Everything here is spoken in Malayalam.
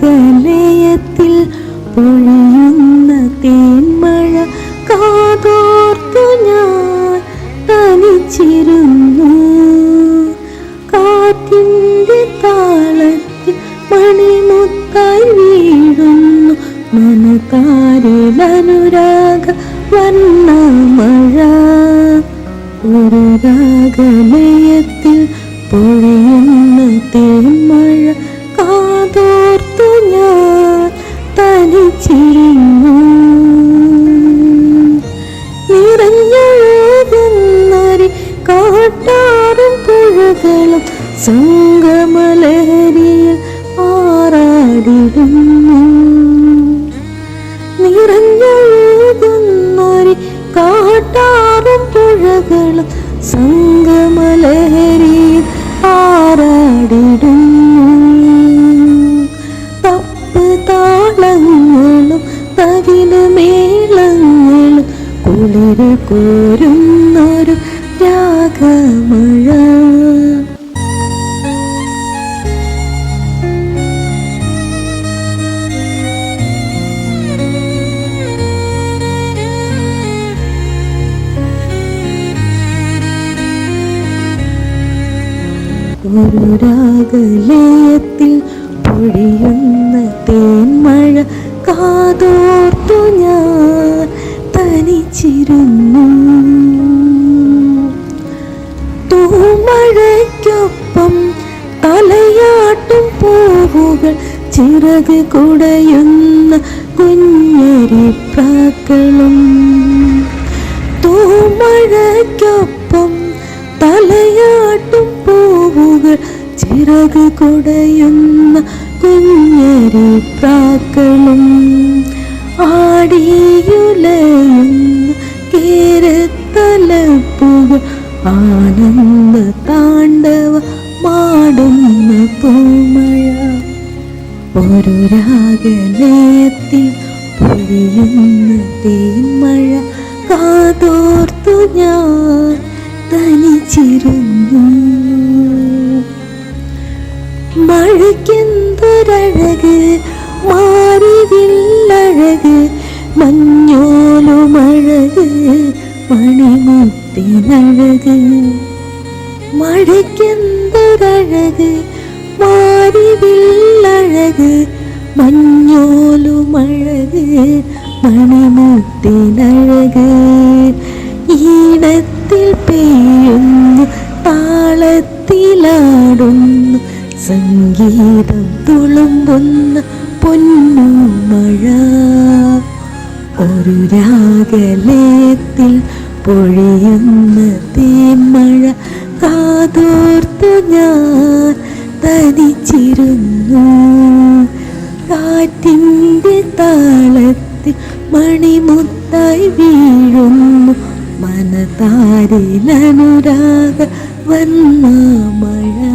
രാഗലയത്തിൽ പൊഴിയുന്ന തേന്മഴ കാതോർത്തു ഞാൻ തനിച്ചിരുന്നു. കാറ്റിന്റെ താളത്തിൽ മണിമുത്തായി വീഴുന്നു. മനതാരിലനുരാഗ വർണമഴ ഒരു രാഗലയത്തിൽ പൊഴിയുന്ന തേന്മഴ കാതോർത്തു ഞാൻ തനിച്ചിരുന്നു. നിറഞ്ഞൊഴുകുന്നൊരു കാട്ടാറും പുഴകളും സംഗമലഹരിയിൽ ആറാടിടുന്നു. കാട്ടാറും പുഴകളും സംഗമലഹരിയിൽ ആറാടിടുന്നു തപ്പ് താളങ്ങളും തകിൽ മേളങ്ങളും കുളിര് കോരുന്നൊരു രാഗമഴ. ഒരു രാഗലയത്തിൽ പൊഴിയുന്ന തേന്മഴ കാതോർത്തു ഞാൻ തനിച്ചിരുന്നു. തൂമഴയ്ക്കൊപ്പം തലയാട്ടും പൂവുകൾ ചിറക് കുടയുന്ന കുഞ്ഞരിപ്രാക്കളും. തൂമഴയ്ക്കൊപ്പം പൂവുകൾ ചിറക് കുടയുന്ന കുഞ്ഞരിപ്രാക്കളും ആടിയുലയുന്ന കേരത്തലപ്പുകൾ ആനന്ദ താണ്ഡവ മാടുന്ന പൂമഴ. ഒരു രാഗലയത്തിൽ പൊഴിയുന്ന തേന്മഴ കാതോർത്തു ഞാൻ തനിച്ചിരുന്നു. മഴയ്ക്കെന്തൊരഴക് മാറിവില്ലഴക് മഞ്ഞോലുമഴക് മണിമുത്തിനഴക്. മഴയ്ക്കെന്തൊരഴക് മാറിവില്ലഴക് മഞ്ഞോലുമഴക് മണിമുത്തിനഴക്. ഈണത്തിൽ പെയ്യുന്നു താളത്തിലാടുന്നു സംഗീതം തുളുമ്പുന്ന പൊന്നു മഴ ഒരു രാഗലയത്തിൽ പൊഴിയുന്ന തേന്മഴ കാതോർത്തു ഞാൻ തനിച്ചിരുന്നു. കാറ്റിന്റെ താളത്തിൽ മണിമുത്തായി വീഴുന്നു. മനതാരിലനുരാഗ വന്ന മഴ.